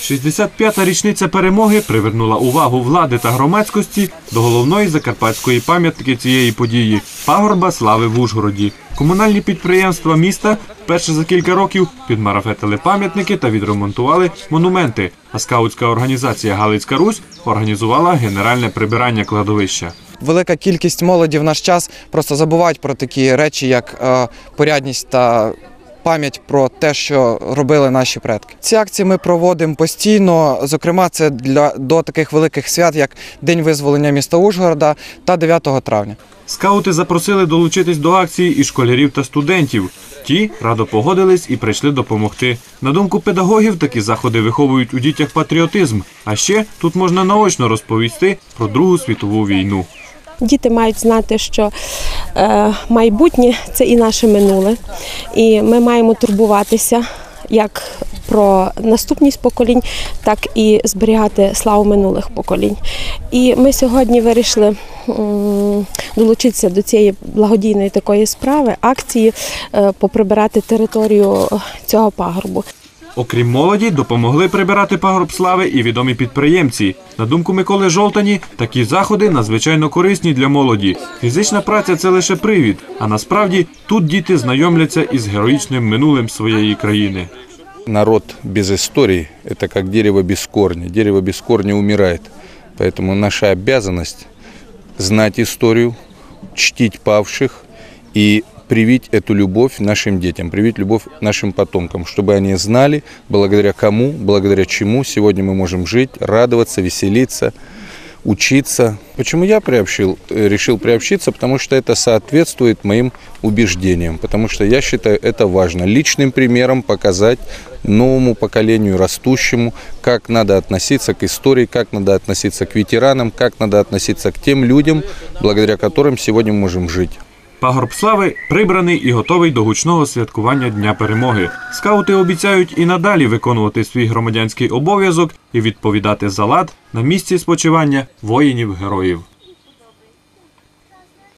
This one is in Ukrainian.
65-та річниця перемоги привернула увагу влади та громадськості до головної закарпатської пам'ятки цієї події пагорба слави в Ужгороді. Комунальні підприємства міста вперше за кілька років підмарафетили пам'ятники та відремонтували монументи. А скаутська організація Галицька Русь організувала генеральне прибирання кладовища. Велика кількість молоді в наш час просто забувають про такі речі, як е, порядність та пам'ять про те, що робили наші предки. Ці акції ми проводимо постійно. Зокрема, це для до таких великих свят, як День визволення міста Ужгорода та 9 травня. Скаути запросили долучитись до акції і школярів та студентів. Ті радо погодились і прийшли допомогти. На думку педагогів, такі заходи виховують у дітях патріотизм. А ще тут можна наочно розповісти про Другу світову війну. Діти мають знати, що майбутнє це і наше минуле, і ми маємо турбуватися як про наступність поколінь, так і зберігати славу минулих поколінь. І ми сьогодні вирішили долучитися до цієї благодійної такої справи, акції, е, поприбирати територію цього пагорбу. Окрім молоді, допомогли прибирати пагорб слави і відомі підприємці. На думку Миколи Жолтані, такі заходи надзвичайно корисні для молоді. Фізична праця це лише привід, а насправді тут діти знайомляться із героїчним минулим своєї країни. Народ без истории – это как дерево без корня. Дерево без корня умирает. Поэтому наша обязанность знать историю, чтить павших и привить эту любовь нашим детям, привить любовь нашим потомкам, чтобы они знали, благодаря кому, благодаря чему сегодня мы можем жить, радоваться, веселиться, учиться. Почему я приобщил, э, решил приобщиться? Потому что это соответствует моим убеждениям, потому что я считаю это важно. Личным примером показать новому поколению, растущему, как надо относиться к истории, как надо относиться к ветеранам, как надо относиться к тем людям, благодаря которым сегодня мы можем жить. Пагорб слави прибраний і готовий до гучного святкування Дня перемоги. Скаути обіцяють і надалі виконувати свій громадянський обов'язок і відповідати за лад на місці спочивання воїнів-героїв.